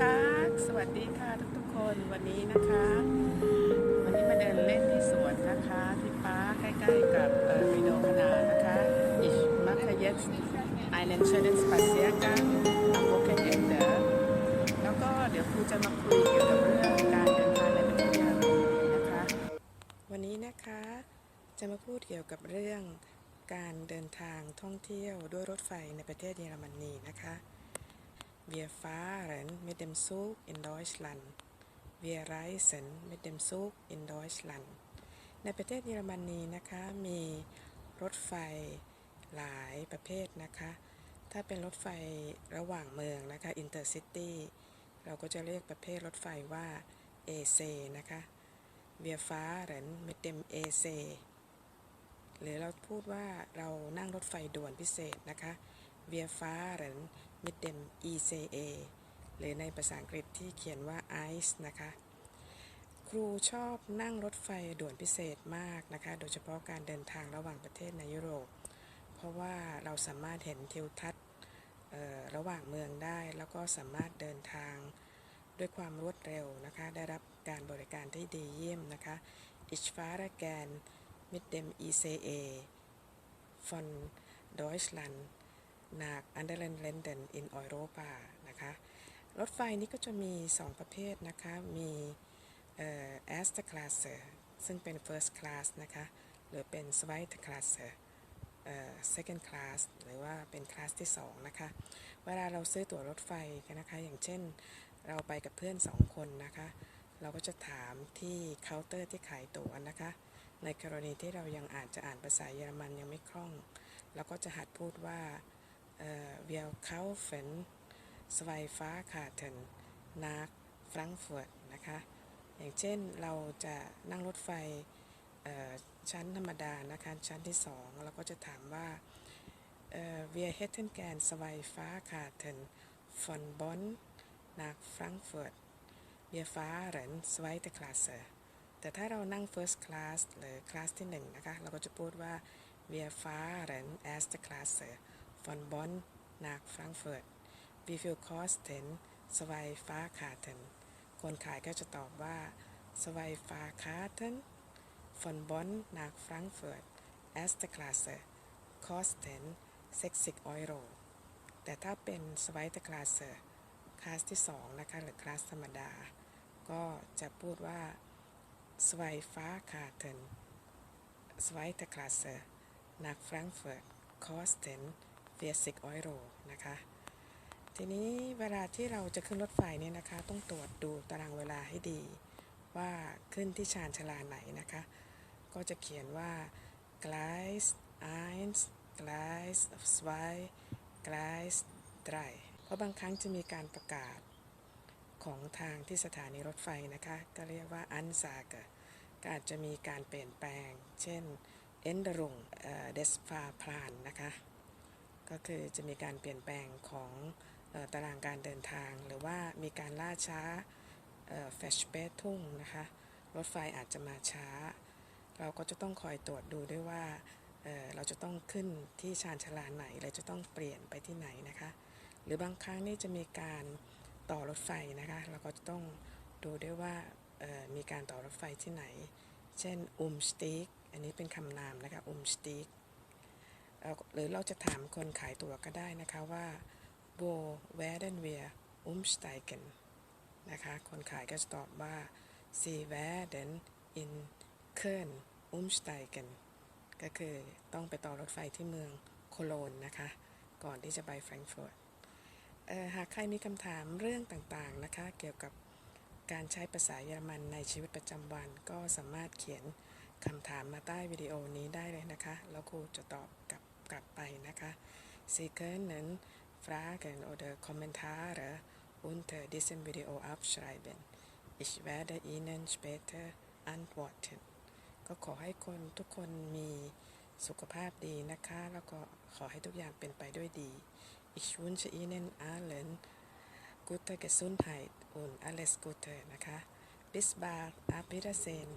คะสวัสดีค่ะทุกทุกคนวันนี้นะคะ วันนี้มาเดินเล่นที่สวนนะคะที่ป้าใกล้ๆกับวิโนคนานะคะอิชมัคคเยสไอแลนด์เชนสปาเซียกันอัมโบเคนเอเดอร์แล้วก็เดี๋ยวครูจะมาคุยเกี่ยวกับเรื่องการเดินทางในเป็นเที่ยนะคะ วันนี้นะคะจะมาพูดเกี่ยวกับเรื่องการเดินทางท่องเที่ยวด้วยรถไฟในประเทศเยอรมนีนะคะ Wir fahren mit dem Zug in Deutschland Wir reisen mit dem Zug in Deutschland ในประเทศเยอรมนีนะคะ มีรถไฟหลายประเภทนะคะ ถ้าเป็นรถไฟระหว่างเมืองนะคะ Intercity เราก็จะเรียกประเภทรถไฟว่า AC นะคะ Wir fahren mit dem AC หรือเราพูดว่าเรานั่งรถไฟด่วนพิเศษนะคะ Wir fahren mit dem ECA หรือในภาษาอังกฤษที่เขียนว่า ICE นะคะ ครูชอบนั่งรถไฟด่วนพิเศษมากนะคะ โดยเฉพาะการเดินทางระหว่างประเทศในยุโรป เพราะว่าเราสามารถเห็นทิวทัศน์ระหว่างเมืองได้ แล้วก็สามารถเดินทางด้วยความรวดเร็วนะคะ ได้รับการบริการที่ดีเยี่ยมนะคะ Ich fahre gern mit dem ICE von Deutschland nach anderen Ländern in Europa นะคะรถไฟนี้ก็จะมี 2 ประเภทนะคะ มีเอ่อ erste Klasse ซึ่งเป็น first class นะคะ หรือเป็น zweite Klasse เอ่อ second class หรือว่าเป็นคลาสที่ 2 นะคะ เวลาเราซื้อตั๋วรถไฟกันนะคะ อย่างเช่นเราไปกับเพื่อน 2 คนนะคะ เราก็จะถามที่เคาน์เตอร์ที่ขายตั๋วนะคะ ในกรณีที่เรายังอาจจะอ่านภาษาเยอรมันยังไม่คล่อง เราก็จะหัดพูดว่า wir kaufen zwei Fahrkarten nach Frankfurt นะคะ อย่างเช่นเราจะนั่งรถไฟชั้นธรรมดานะคะ ชั้นที่2เราก็จะถามว่าเอ่อ wir hätten gern zwei Fahrkarten von Bonn nach Frankfurt wir fahren zweite Klasse แต่ถ้าเรานั่ง first class หรือคลาสที่1นะคะ เราก็จะพูดว่า wir fahren erste Klasse von Bonn nach Frankfurt wie viel kosten zwei Fahrkarten คนขายก็จะตอบว่า zwei Fahrkarten von Bonn nach Frankfurt erste Klasse kosten 60 Euro แต่ถ้าเป็น zweite Klasse คลาสที่ 2 นะคะ หรือคลาสธรรมดา ก็จะพูดว่า zwei Fahrkarten zweite Klasse nach Frankfurt kosten 40 Euro นะคะ ทีนี้เวลาที่เราจะขึ้นรถไฟเนี่ยนะคะ ต้องตรวจดูตารางเวลาให้ดี ว่าขึ้นที่ชานชาลาไหนนะคะ ก็จะเขียนว่า Gleis 1 Gleis 2 Gleis 3เพราะบางครั้งจะมีการประกาศของทางที่สถานีรถไฟนะคะ ก็เรียกว่า Ansage ก็อาจจะมีการเปลี่ยนแปลง เช่น Änderung เอ่อ des Fahrplan นะคะ ก็คือจะมีการเปลี่ยนแปลงของตารางการเดินทาง หรือว่ามีการล่าช้าแฟชเปทุ่งนะคะรถไฟอาจจะมาช้า เราก็จะต้องคอยตรวจดูด้วยว่าเเราจะต้องขึ้นที่ชานชาลาไหนเราจะต้องเปลี่ยนไปที่ไหนนะคะ หรือบางครั้งนี่จะมีการต่อรถไฟนะคะ เราก็จะต้องดูด้วยว่ามีการต่อรถไฟที่ไหน เช่นอุมสติกอันนี้เป็นคำนามนะคะอุมสติก หรือเราจะถามคนขายตั๋วก็ได้นะคะว่า wo werden wir umsteigen นะคะ คนขายก็จะตอบว่า sie werden in Köln umsteigen ก็คือต้องไปต่อรถไฟที่เมืองโคโลนนะคะ ก่อนที่จะไปแฟรงก์เฟิร์ตหากใครมีคำถามเรื่องต่างๆนะคะ เกี่ยวกับการใช้ภาษาเยอรมันในชีวิตประจำวัน ก็สามารถเขียนคำถามมาใต้วิดีโอนี้ได้เลยนะคะ แล้วครูจะตอบกับ กลับไปนะคะ Sie können Fragen oder Kommentare unter diesem Video abschreiben. Ich werde Ihnen später antworten. ก็ขอให้คนทุกคนมีสุขภาพดีนะคะ แล้วก็ขอให้ทุกอย่างเป็นไปด้วยดี Ich wünsche Ihnen allen gute Gesundheit und alles Gute นะคะ Bis bald, auf Wiedersehen